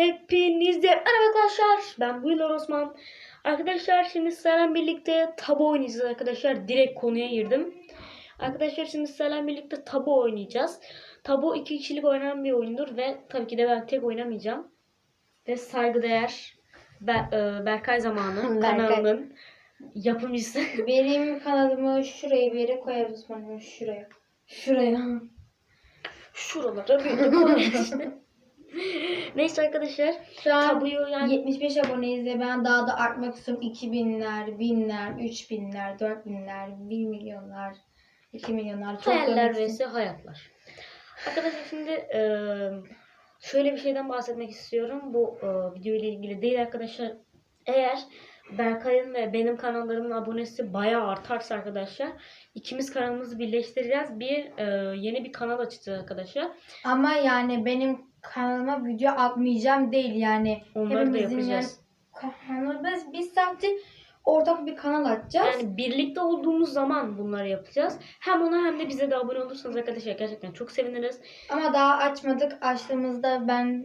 Hepinize merhaba arkadaşlar. Ben Buylar Osman. Arkadaşlar şimdi sizlerle birlikte tabu oynayacağız arkadaşlar. Direkt konuya girdim. Arkadaşlar şimdi sizlerle birlikte tabu oynayacağız. Tabu iki kişilik oynanan bir oyundur ve tabii ki de ben tek oynamayacağım. Ve saygıdeğer Ber- e, Berkay Zamanı Berkay. kanalının yapımcısı. Benim kanalımı şuraya bir yere koyarız şuraya. Şuraya. Şuralara koyarız. Neyse arkadaşlar. Şu an Tabuyu yani 75 aboneyiz ve ben daha da artmak istiyorum. 2000'ler, 1000'ler, 3000'ler, 4000'ler, 1 milyonlar, 2 milyonlar. Çok Hayaller vs hayatlar. Arkadaşlar şimdi e, şöyle bir şeyden bahsetmek istiyorum. Bu e, video ile ilgili değil arkadaşlar. Eğer Berkay'ın ve benim kanallarımın abonesi bayağı artarsa arkadaşlar ikimiz kanalımızı birleştireceğiz. Bir e, yeni bir kanal açacağız arkadaşlar. Ama yani benim kanalıma video atmayacağım değil yani. Onları da yapacağız. Yani, kanal- biz, sadece ortak bir kanal açacağız. Yani birlikte olduğumuz zaman bunları yapacağız. Hem ona hem de bize de abone olursanız arkadaşlar gerçekten çok seviniriz. Ama daha açmadık. Açtığımızda ben.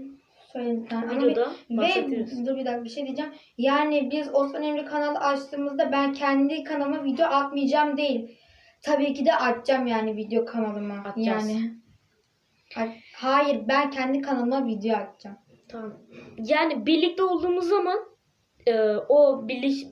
Ama bir- Videoda Ve bahsederiz. dur bir dakika bir şey diyeceğim. Yani biz Osman Emre kanalı açtığımızda ben kendi kanalıma video atmayacağım değil. Tabii ki de açacağım yani video kanalıma. Atacağız. Yani. Hayır ben kendi kanalıma video atacağım. Tamam. Yani birlikte olduğumuz zaman e, o birleş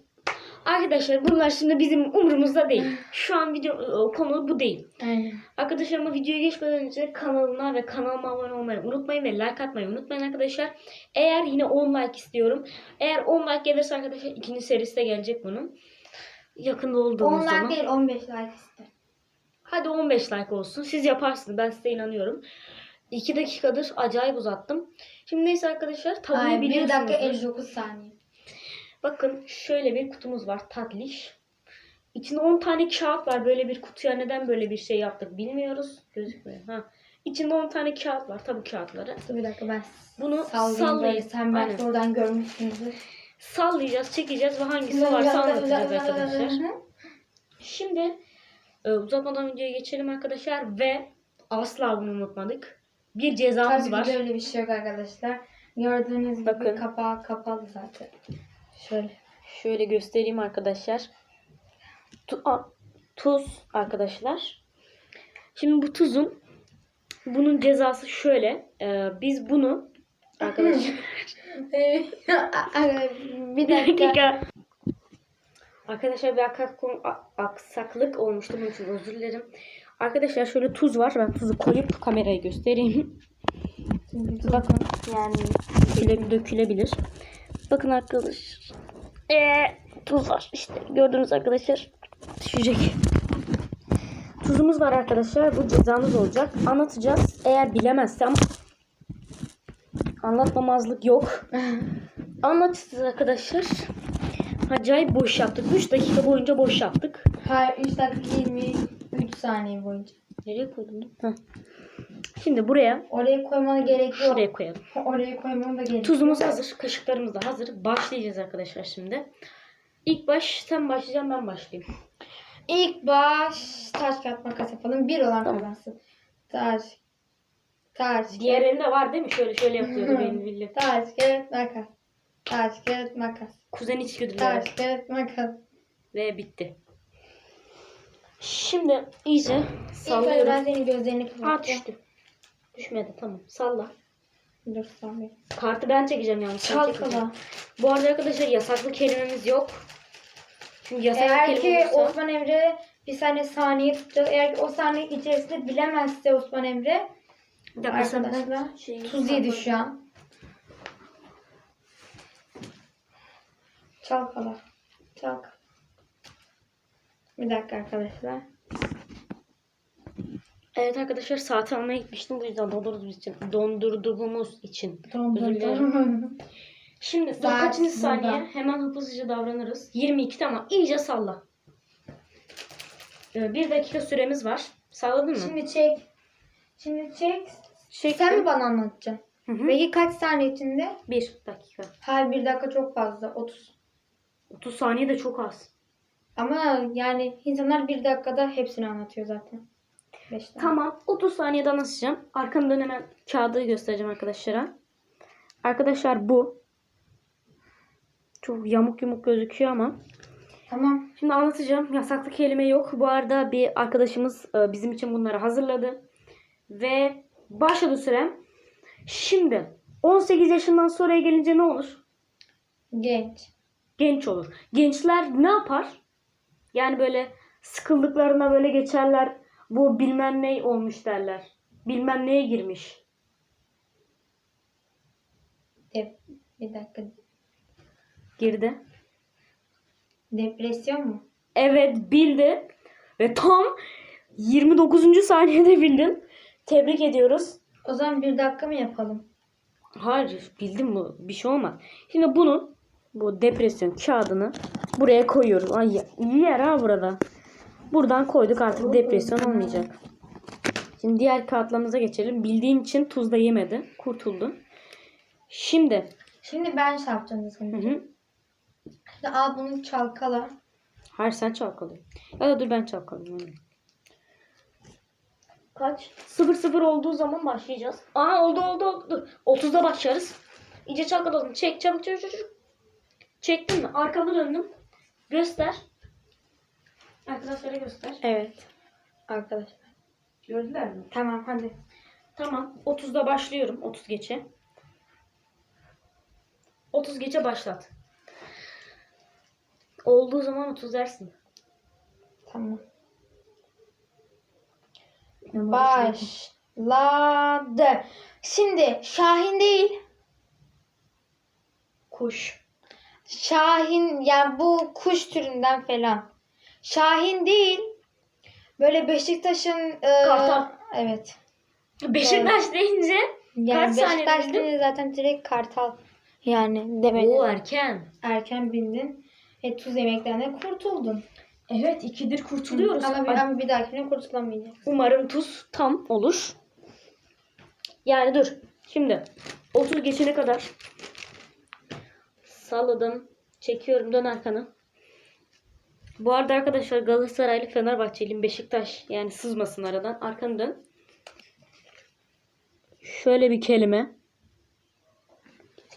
Arkadaşlar bunlar şimdi bizim umurumuzda değil. Şu an video e, konu bu değil. Aynen. Arkadaşlar ama videoya geçmeden önce kanalına ve kanalıma abone olmayı unutmayın ve like atmayı unutmayın arkadaşlar. Eğer yine 10 like istiyorum. Eğer 10 like gelirse arkadaşlar ikinci serisi de gelecek bunun. Yakında olduğumuz 10 zaman. like değil 15 like ister. Hadi 15 like olsun. Siz yaparsınız. Ben size inanıyorum. 2 dakikadır acayip uzattım. Şimdi neyse arkadaşlar tavuğu Hayır 1 dakika biliyorsunuzdur. 59 saniye. Bakın şöyle bir kutumuz var tatlış. İçinde 10 tane kağıt var. Böyle bir kutuya neden böyle bir şey yaptık bilmiyoruz. Gözükmüyor. Ha. İçinde 10 tane kağıt var. Tabu kağıtları. Dur bir dakika ben Bunu böyle. Sen Aynen. belki oradan görmüşsündür. Sallayacağız, çekeceğiz ve hangisi varsa anlatacağız arkadaşlar. Şimdi e, uzatmadan videoya geçelim arkadaşlar ve asla bunu unutmadık. Bir cezamız Tabii var. de öyle bir şey yok arkadaşlar. Gördüğünüz gibi Bakın. kapağı kapalı zaten. Şöyle. Şöyle göstereyim arkadaşlar. Tu- a- tuz arkadaşlar. Şimdi bu tuzun bunun cezası şöyle. Ee, biz bunu arkadaşlar bir dakika. Arkadaşlar bir aksaklık, olmuştu. Bunun için özür dilerim. Arkadaşlar şöyle tuz var. Ben tuzu koyup kamerayı göstereyim. Bakın yani döküle, dökülebilir. Bakın arkadaşlar. Ee, tuz var işte gördüğünüz arkadaşlar düşecek. Tuzumuz var arkadaşlar. Bu cezamız olacak. Anlatacağız. Eğer bilemezsem anlatmamazlık yok. Anlatacağız arkadaşlar. Acayip boş yaptık. 3 dakika boyunca boş yaptık. Hayır 3 dakika 23 saniye boyunca. Nereye koydum? Heh. Şimdi buraya Oraya koymana gerek yok. şuraya koyalım. Oraya koymana da gerek Tuzumuz yok. hazır. Kaşıklarımız da hazır. Başlayacağız arkadaşlar şimdi. İlk baş sen başlayacaksın ben başlayayım. İlk baş taş kağıt makas yapalım. Bir olan Tamam. kazansın. Taş. Taş. Diğerinde var değil mi? Şöyle şöyle yapıyordu benim bildiğim. Taş kağıt makas. Taş kağıt makas. Kuzen içgüdüleri. Taş kağıt makas. Ve bitti. Şimdi iyice İlk önce ben sallıyorum. senin gözlerini kapatacağım. düştü. Düşmedi tamam. Salla. Dur saniye. Kartı ben çekeceğim yalnız. sen çekmeyeceksin. Çalkala. Bu arada arkadaşlar yasaklı kelimemiz yok. Çünkü yasaklı Eğer kelime ki olursa Osman Emre bir saniye saniye tutacak. Eğer ki o saniye içerisinde bilemezse Osman Emre Bir dakika, sen- arkadaşlar Şeyi tuz yedi şu an. Çalkala. Çalkala. Bir dakika arkadaşlar. Evet arkadaşlar saati almaya gitmiştim bu yüzden dondurduğumuz için. Dondurduğumuz için. Dondurdum. Şimdi Saat kaçıncı burada. saniye? Hemen hızlıca davranırız. 22 tamam. İyice salla. Ee, bir dakika süremiz var. Salladın mı? Şimdi çek. Şimdi çek. Çektim. Sen mi bana anlatacaksın? Hı hı. Peki kaç saniye içinde? Bir dakika. Hayır bir dakika çok fazla. 30. 30 saniye de çok az. Ama yani insanlar bir dakikada hepsini anlatıyor zaten. 5 Tamam 30 saniyede anlatacağım. Arkamdan hemen kağıdı göstereceğim arkadaşlara. Arkadaşlar bu. Çok yamuk yumuk gözüküyor ama. Tamam. Şimdi anlatacağım. Yasaklı kelime yok. Bu arada bir arkadaşımız e, bizim için bunları hazırladı. Ve başladı sürem. Şimdi 18 yaşından sonraya gelince ne olur? Genç. Genç olur. Gençler ne yapar? Yani böyle sıkıldıklarına böyle geçerler. Bu bilmem ne olmuş derler. Bilmem neye girmiş. De bir dakika. Girdi. Depresyon mu? Evet bildi. Ve tam 29. saniyede bildin. Tebrik ediyoruz. O zaman bir dakika mı yapalım? Hayır bildim bu bir şey olmaz. Şimdi bunun bu depresyon kağıdını buraya koyuyoruz. Ay iyi yer ha burada. Buradan koyduk artık depresyon olmayacak. Şimdi diğer kağıtlarımıza geçelim. Bildiğin için tuzla yemedi. Kurtuldu. Şimdi Şimdi ben şey yapacağım hı hı. Şimdi al bunu çalkala. Hayır sen çalkalıyorsun. Ya da dur ben çalkalıyorum. Kaç? 0-0 olduğu zaman başlayacağız. Aa oldu oldu oldu. Dur. 30'da başlarız. İyice çalkaladım. Çek çabuk çabuk çabuk. Çektin mi? Arkamı döndüm. Göster. Arkadaşlara göster. Evet. Arkadaşlar. Gördüler mi? Tamam hadi. Tamam. 30'da başlıyorum. 30 geçe. 30 geçe başlat. Olduğu zaman 30 dersin. Tamam. Başladı. Şimdi Şahin değil. Kuş. Şahin yani bu kuş türünden falan. Şahin değil. Böyle Beşiktaş'ın e, Kartal. Evet. Beşiktaş deyince Yani Kaç saniye Beşiktaş bildin? deyince zaten direkt kartal. Yani demedi. Oo erken. Erken bildin. E, tuz yemeklerinden kurtuldun. Evet ikidir kurtuluyoruz. Ama bir, Ay, ama bir dahakine kurtulamayacağız. Umarım tuz tam olur. Yani dur. Şimdi 30 geçene kadar salladım. Çekiyorum dön arkanı. Bu arada arkadaşlar Galatasaraylı Fenerbahçeliyim Beşiktaş yani sızmasın aradan. Arkanı dön. Şöyle bir kelime.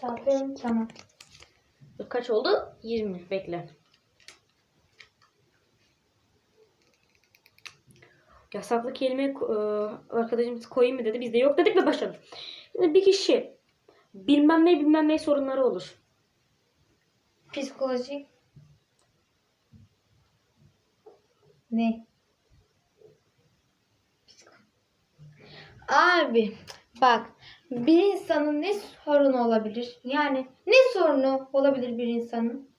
Çarpıyorum. Tamam. Kaç oldu? 20. Bekle. Yasaklı kelime e, arkadaşımız koyayım mı dedi. Biz de yok dedik ve başladık. Şimdi bir kişi bilmem ne bilmem ne sorunları olur. Psikolojik. Ne? Abi bak bir insanın ne sorunu olabilir? Yani ne sorunu olabilir bir insanın?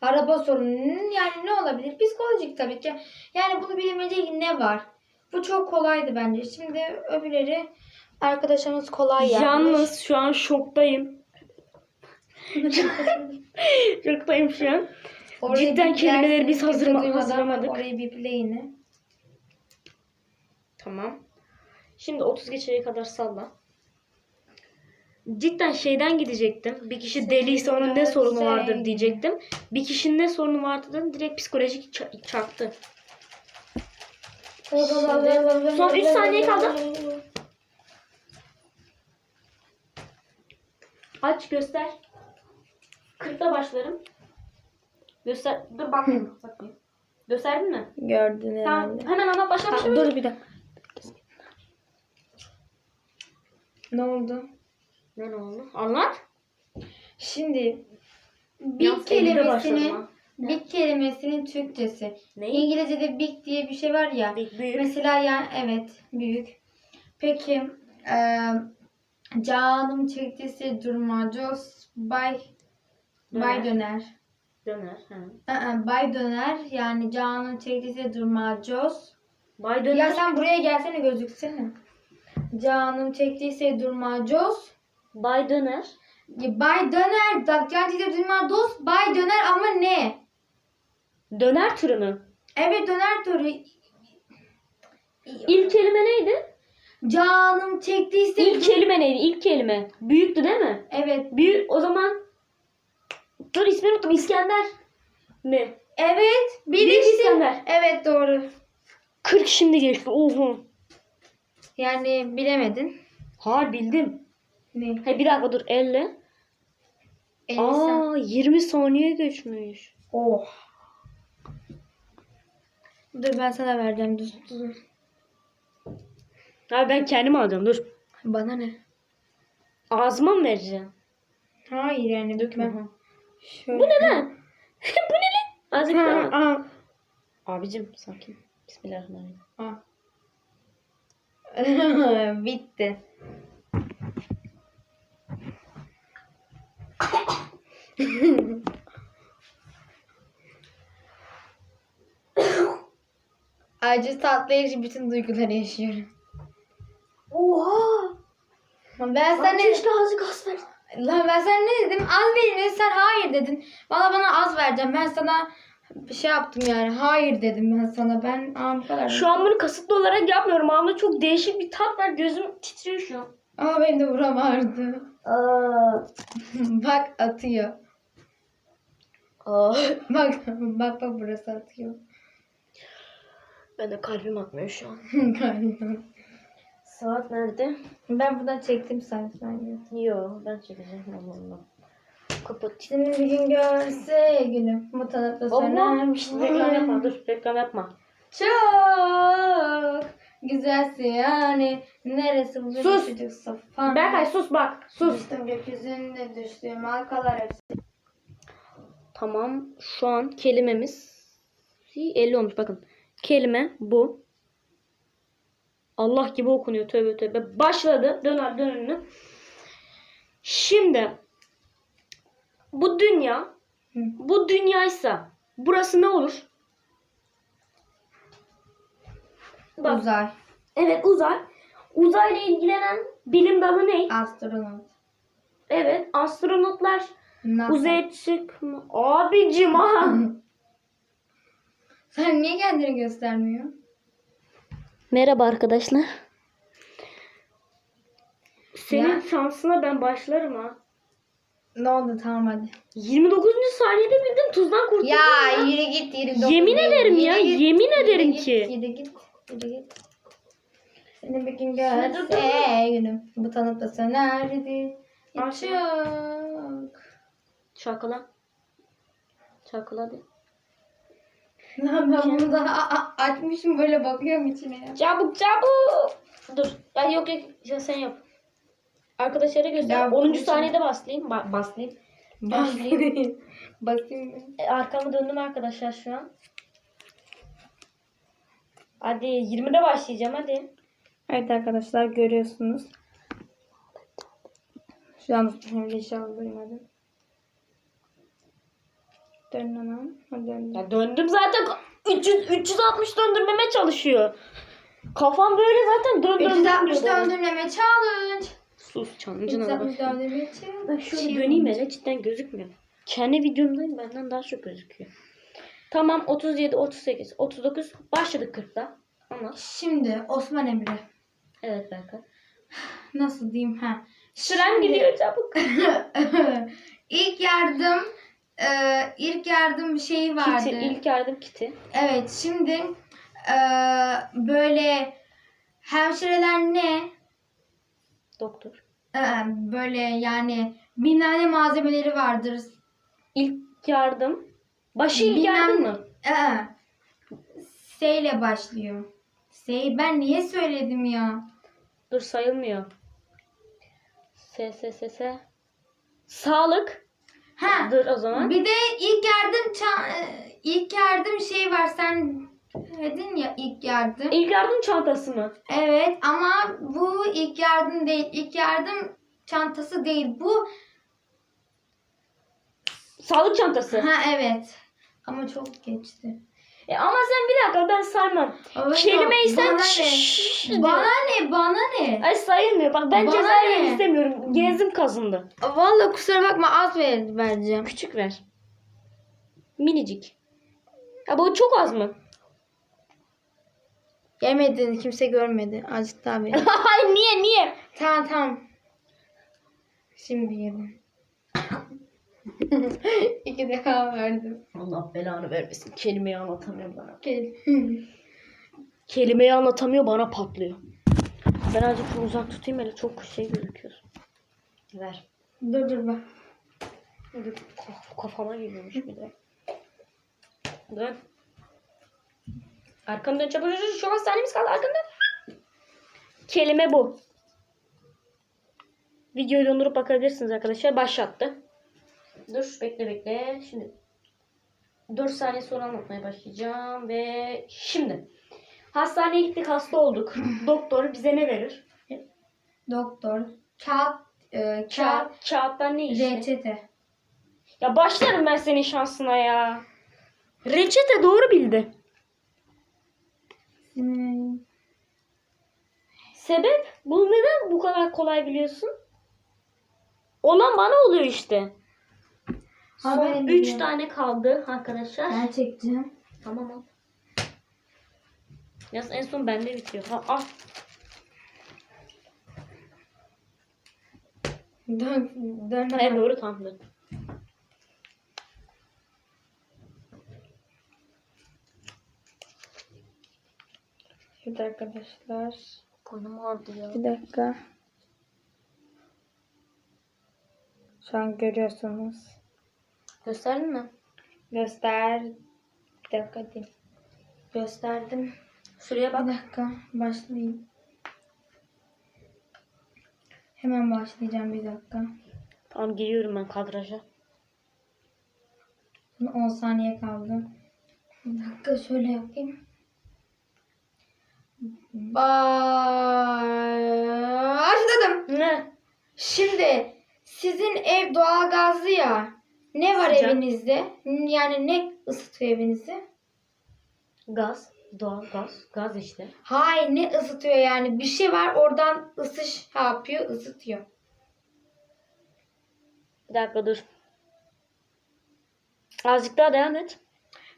Araba sorunu yani ne olabilir? Psikolojik tabii ki. Yani bunu bilemeyecek ne var? Bu çok kolaydı bence. Şimdi öbürleri arkadaşımız kolay yapmış. Yalnız şu an şoktayım. Şoktayım şu an. Orayı Cidden kelimeleri biz duymadan hazırlamadık. Orayı biple yine. Tamam. Şimdi 30 geçeye kadar salla. Cidden şeyden gidecektim. Bir kişi deliyse onun ne sorunu vardır diyecektim. Bir kişinin ne sorunu vardı dedim. Direkt psikolojik ça- çarptı. son üç saniye kaldı. Aç göster. 40'ta başlarım. Göster. Dur bakayım. bakayım. Gösterdin mi? Gördün Tamam. herhalde. Hemen anlat başlamış Ha, mı? dur bir dakika. Ne oldu? Ne ne oldu? Anlat. Şimdi Yalnız big 50'de başladım kelimesinin ha. big kelimesinin Türkçesi. Ne? İngilizce'de big diye bir şey var ya. Büyük. Mesela yani evet büyük. Peki eee canım çektisi durma. Jos bay bay döner. Döner. Aa, bay döner yani canım çektisi durma. Jos. Bay döner. Ya sen buraya gelsene gözüksene. Canım çektiyse durma. Jos. Bay döner. Ya Bay döner. Daktiyan çektiyse durma. Dost. Bay döner ama ne? Döner türü mü? Evet döner türü. İlk kelime neydi? Canım çektiyse İlk kelime neydi? İlk kelime. Büyüktü değil mi? Evet. Büyük o zaman Dur ismini unuttum. İskender. Ne? Evet. Birisi. İskender. Evet doğru. 40 şimdi geçti. Oho. Yani bilemedin. Ha bildim. Ne? Hayır bir dakika dur. Elle. Elisa. Aa 20 saniye geçmiş. Oh. Dur ben sana vereceğim. Dur, dur. Abi ben kendim alacağım dur. Bana ne? Ağzıma mı vereceğim? Hayır yani dökme. Hı. Şöyle. Bu ne lan? Bu ne lan? Azıcık Ha, daha. aa. Abicim sakin. Bismillahirrahmanirrahim. Aa. Bitti. Acı tatlı ekşi bütün duyguları yaşıyorum. Oha! Ben sana ne Keşke azıcık az. Lan ben sana ne dedim? Az dedi. Sen hayır dedin. Valla bana az vereceğim. Ben sana bir şey yaptım yani. Hayır dedim ben sana. Ben bu kadar. Şu an bunu kasıtlı olarak yapmıyorum. Ama çok değişik bir tat var. Gözüm titriyor şu an. Ama benim de buram ağrıdı. Aa. bak atıyor. Aa. Bak bak bak burası atıyor. Ben de kalbim atmıyor şu an. Saat nerede? ben buradan çektim sen Yo ben çekeceğim. Allah. Kapat. Seni bir gün görse tanıkta Allah. söner. Reklam yapma. Dur reklam yapma. Çok güzelsin yani. Neresi bu Sus. çocuk safan. Berkay sus bak. Sus. Düştüm gökyüzünde düştüm halkalar hepsi. Tamam. Şu an kelimemiz 50 olmuş bakın. Kelime bu. Allah gibi okunuyor. Tövbe tövbe. Başladı. Döner dönünü. Şimdi bu dünya bu dünyaysa burası ne olur? Bak, Uzay. evet uzay. Uzayla ilgilenen bilim dalı ne? Astronot. Evet astronotlar NASA. uzaya çıkma. Abicim ha. Sen niye kendini göstermiyor? Merhaba arkadaşlar. Senin Ya. şansına ben başlarım ha. Ne oldu tamam hadi. 29. saniyede bildim tuzdan kurtuldum. Ya yürü git yürü. Yemin ederim ya, yemin ederim git, ki. Yürü git yürü git. Seni bir gün görse günüm. Bu tanıkta sönerdi. Aşağı. Çok. Çakala. Çakala de. Lan ben bunu daha a- a- açmışım böyle bakıyorum içine ya. Çabuk çabuk. Dur. Ya yok yok ya sen yap. Arkadaşlara göster. Ya, 10. bu- saniyede baslayayım. Ba- baslayayım. Başlayayım. Basayım mı? E, arkamı döndüm arkadaşlar şu an. Hadi 20'de başlayacağım hadi. Evet arkadaşlar görüyorsunuz. Şu an öyle inşallah duymadım. Dön anam. Hadi dön. Ya döndüm zaten 300 360 döndürmeme çalışıyor. Kafam böyle zaten dön dön 360 dönüyor. döndürmeme challenge. Sus çalıncına da 360 bak. döndürme challenge. Şöyle döneyim hele cidden gözükmüyor. Kendi videomdayım benden daha çok gözüküyor. Tamam 37, 38, 39 başladık 40'ta. Anlat. Şimdi Osman Emre. Evet Berkay. Nasıl diyeyim ha? Süren Şimdi- gidiyor çabuk. ilk yardım e, ilk yardım şeyi vardı. Kiti, ilk yardım kiti. Evet şimdi e, böyle hemşireler ne? Doktor. E, böyle yani bilmem ne malzemeleri vardır. İlk yardım. Başı ilk Bilmem- yardım mı? E, S ile başlıyor. S ben niye söyledim ya? Dur sayılmıyor. S, S, S, S. Sağlık. Ha. Dur o zaman. Bir de ilk yardım ça- e, ilk yardım şey var sen dedin ya ilk yardım. İlk yardım çantası mı? Evet ama bu ilk yardım değil. İlk yardım çantası değil. Bu Sağlık çantası. ha evet. Ama çok geçti. E ama sen bir dakika ben saymam. Ama Kelimeyi sen bana ne? Bana ne? Bana ne? Ay sayılmıyor. Bak ben Bana ceza ne? yemek istemiyorum. Genzim kazındı. Vallahi kusura bakma az ver, vereceğim. Küçük ver. Minicik. Ya bu çok az mı? Yemedin kimse görmedi. Azıcık daha ver. Hayır niye niye? tamam tamam. Şimdi yedim. İki defa verdim. Allah belanı vermesin. Kelimeyi anlatamıyor bana. Kelimeyi anlatamıyor bana patlıyor. Ben azıcık şunu uzak tutayım hele çok şey gözüküyor. Ver. dur dur bak. Kaf- Kafama geliyormuş bir de. Dön. Arkamı dön çabuk. Şu an saniyemiz kaldı. Arkamı dön. Kelime bu. Videoyu dondurup bakabilirsiniz arkadaşlar. Başlattı. Dur bekle bekle. Şimdi 4 saniye sonra anlatmaya başlayacağım ve şimdi hastaneye gittik hasta olduk. Doktor bize ne verir? Doktor. Kağıt. E, kağıt. Kağıt, kağıttan ne işi? Reçete. Ya başlarım ben senin şansına ya. Reçete doğru bildi. Hmm, Sebep? Bu neden bu kadar kolay biliyorsun? Olan bana oluyor işte. Son ben 3 biliyorum. tane kaldı arkadaşlar. Ben çekeceğim. Tamam al. Yaz en son bende bitiyor. Ha al. Dön, dön. Hayır doğru tamam dur. Evet arkadaşlar. Boynum ağrıdı ya. Bir dakika. Şu an görüyorsunuz. Gösterdin mi? Göster. Bir dakika değil. Gösterdim. Şuraya Bir bak. dakika. Başlayayım. Hemen başlayacağım bir dakika. Tamam giriyorum ben kadraja. Şimdi 10 saniye kaldı. Bir dakika şöyle yapayım. Başladım. Ne? Şimdi sizin ev doğalgazlı ya. Ne var Sıcak. evinizde? Yani ne ısıtıyor evinizi? Gaz. Doğal gaz. Gaz işte. Hayır ne ısıtıyor yani? Bir şey var oradan ısış yapıyor, ısıtıyor. Bir dakika dur. Azıcık daha devam et.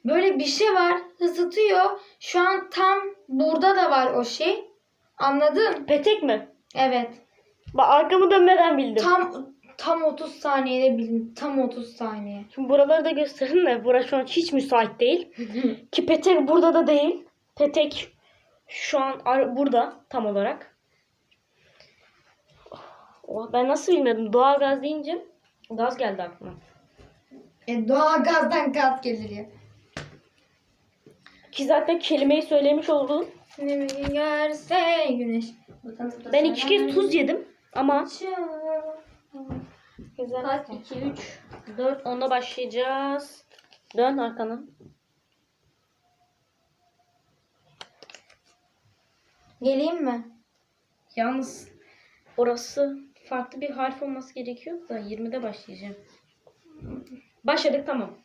Böyle bir şey var, ısıtıyor. Şu an tam burada da var o şey. Anladın? Petek mi? Evet. Bak arkamı dönmeden bildim. Tam tam 30 saniyede bildim. Tam 30 saniye. Şimdi buraları da gösterin de burası şu an hiç müsait değil. Ki petek burada da değil. Petek şu an ar- burada tam olarak. Oh, ben nasıl bilmedim. Doğal gaz deyince gaz geldi aklıma. E, doğalgazdan gaz gelir ya. Ki zaten kelimeyi söylemiş bir gün görse güneş. Ben iki kez tuz yedim ama Güzel. Kaç? 2, 3, 4. Onda başlayacağız. Dön arkana. Geleyim mi? Yalnız orası farklı bir harf olması gerekiyor da 20'de başlayacağım. Başladık tamam.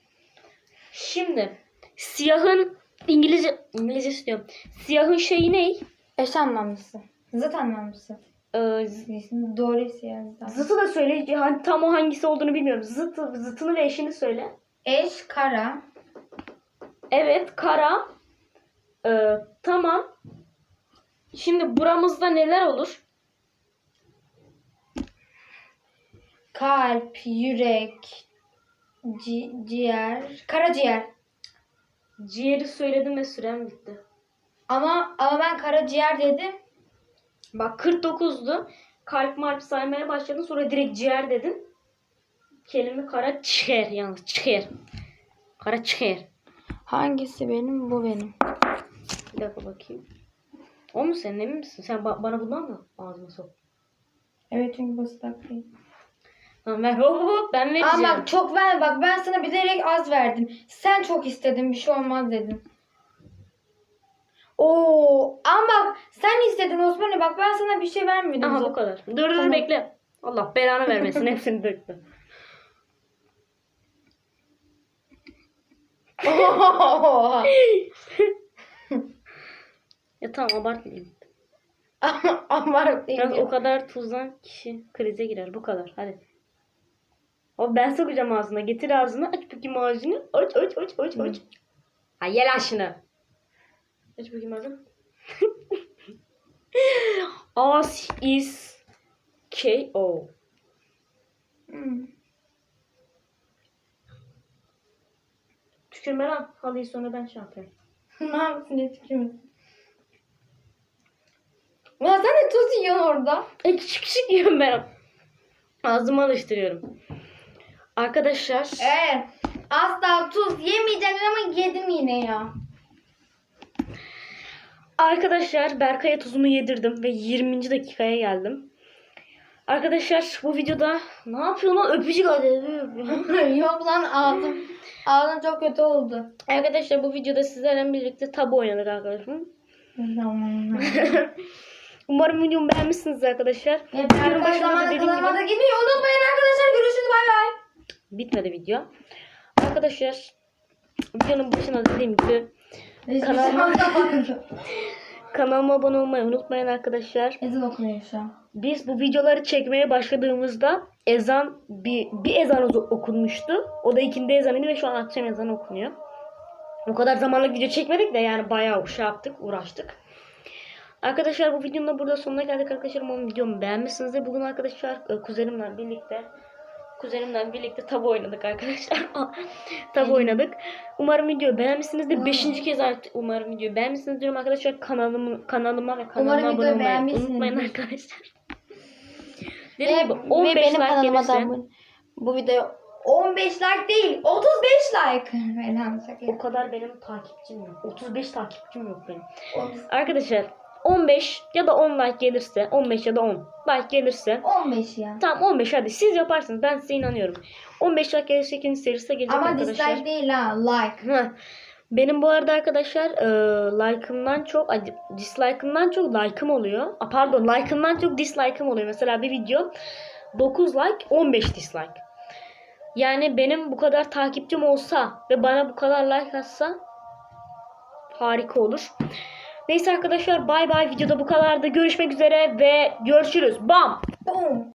Şimdi siyahın İngilizce İngilizce diyorum. Siyahın şeyi ne? Eş anlamlısı. Zıt anlamlısı. Ee, z- Doğru siyah. zıtı da söyle. Hani tam o hangisi olduğunu bilmiyorum. Zıtı, zıtını ve eşini söyle. Eş, kara. Evet kara. Ee, tamam. Şimdi buramızda neler olur? Kalp, yürek, ci- ciğer, karaciğer. Ciğeri söyledim ve sürem bitti. Ama ama ben karaciğer dedim. Bak 49'du. Kalp marp saymaya başladın. Sonra direkt ciğer dedin. Kelime kara ciğer yalnız ciğer. Kara ciğer. Hangisi benim? Bu benim. Bir dakika bakayım. O mu senin emin misin? Sen ba- bana bundan mı ağzına sok? Evet çünkü ıslak değil. Tamam hop hop hop ben vereceğim. Ama bak çok ver bak ben sana bilerek az verdim. Sen çok istedin bir şey olmaz dedin. Oo ama sen istedin Osman'ı bak ben sana bir şey vermedim. Aha bu kadar. Dur dur Tamam. bekle. Allah belanı vermesin. Hepsini döktü. Oha. Ya tamam abartmayayım. ama Yalnız o kadar tuzdan kişi krize girer. Bu kadar. Hadi. O ben sokacağım ağzına. Getir ağzını. Aç bakayım ağzını. Aç aç aç aç aç. Ay yel aşını. Aç bakayım ağzını. As is K-O. Hmm. Tükürme lan. Halıyı sonra ben şey yapayım. ne yaptın ne tükürmüyorsun? Ya sen de tuz yiyorsun orada. E küçük küçük yiyorum ben. Ağzıma alıştırıyorum. Arkadaşlar Evet. Asla tuz yemeyeceğim ama yedim yine ya. Arkadaşlar Berkay'a tuzumu yedirdim ve 20. dakikaya geldim. Arkadaşlar bu videoda ne yapıyor lan öpücük. Yok lan ağzım. Ağzım çok kötü oldu. arkadaşlar bu videoda sizlerle birlikte tabu oynadık arkadaşım. Umarım videomu beğenmişsiniz arkadaşlar. Hep Videonun arkadaş başında da zamanı dediğim gibi. Unutmayın arkadaşlar. Görüşürüz. Bay bay. bitmedi video. Arkadaşlar videonun başında dediğim gibi Kanalıma- kanalıma abone olmayı unutmayın arkadaşlar. Ezan okunuyor şu an. Biz bu videoları çekmeye başladığımızda ezan bir, bir ezan oku- okunmuştu. O da ikindi ezanıydı ve şu an akşam ezanı okunuyor. O kadar zamanlık video çekmedik de yani bayağı şey yaptık, uğraştık. Arkadaşlar bu videonun da burada sonuna geldik arkadaşlar. Umarım videomu beğenmişsinizdir. Bugün arkadaşlar e, kuzenimle birlikte kuzenimle birlikte tabu oynadık arkadaşlar. tabu oynadık. Umarım videoyu beğenmişsinizdir. Beşinci kez artık umarım videoyu beğenmişsinizdir diyorum arkadaşlar. Kanalımı, kanalıma ve kanalıma Umarım abone olmayı unutmayın arkadaşlar. Dediğim gibi ve 15 benim like gelirse Bu video 15 like değil 35 like. O kadar benim takipçim yok. 35 takipçim yok benim. Arkadaşlar 15 ya da 10 like gelirse 15 ya da 10 like gelirse 15 ya. Tamam 15 hadi siz yaparsınız ben size inanıyorum. 15 like gelirse ikinci serisi de gelecek Ama arkadaşlar. dislike değil ha like. Heh. Benim bu arada arkadaşlar e, like'ımdan çok dislike'ımdan çok like'ım oluyor. A, pardon like'ımdan çok dislike'ım oluyor. Mesela bir video 9 like 15 dislike. Yani benim bu kadar takipçim olsa ve bana bu kadar like atsa harika olur. Neyse arkadaşlar bay bay videoda bu kadardı. Görüşmek üzere ve görüşürüz. Bam! Boom.